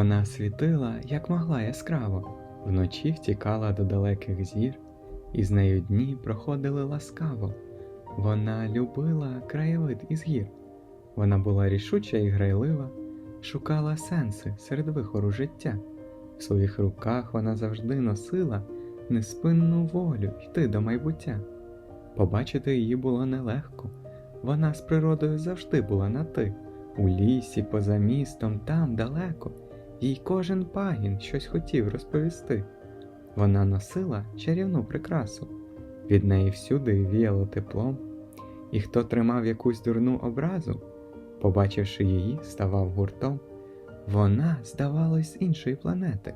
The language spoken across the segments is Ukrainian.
Вона світила, як могла яскраво, вночі втікала до далеких зір, і з нею дні проходили ласкаво. Вона любила краєвид із гір. Вона була рішуча і грайлива, шукала сенси серед вихору життя. В своїх руках вона завжди носила неспинну волю йти до майбуття. Побачити її було нелегко. Вона з природою завжди була на ти. У лісі, поза містом, там далеко, їй кожен пагін щось хотів розповісти. Вона носила чарівну прикрасу, від неї всюди віяло теплом, і хто тримав якусь дурну образу, побачивши її, ставав гуртом. Вона, здавалось, з іншої планети,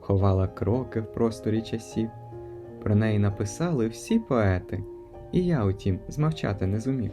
ховала кроки в просторі часів. Про неї написали всі поети, і я, утім, змовчати не зумів.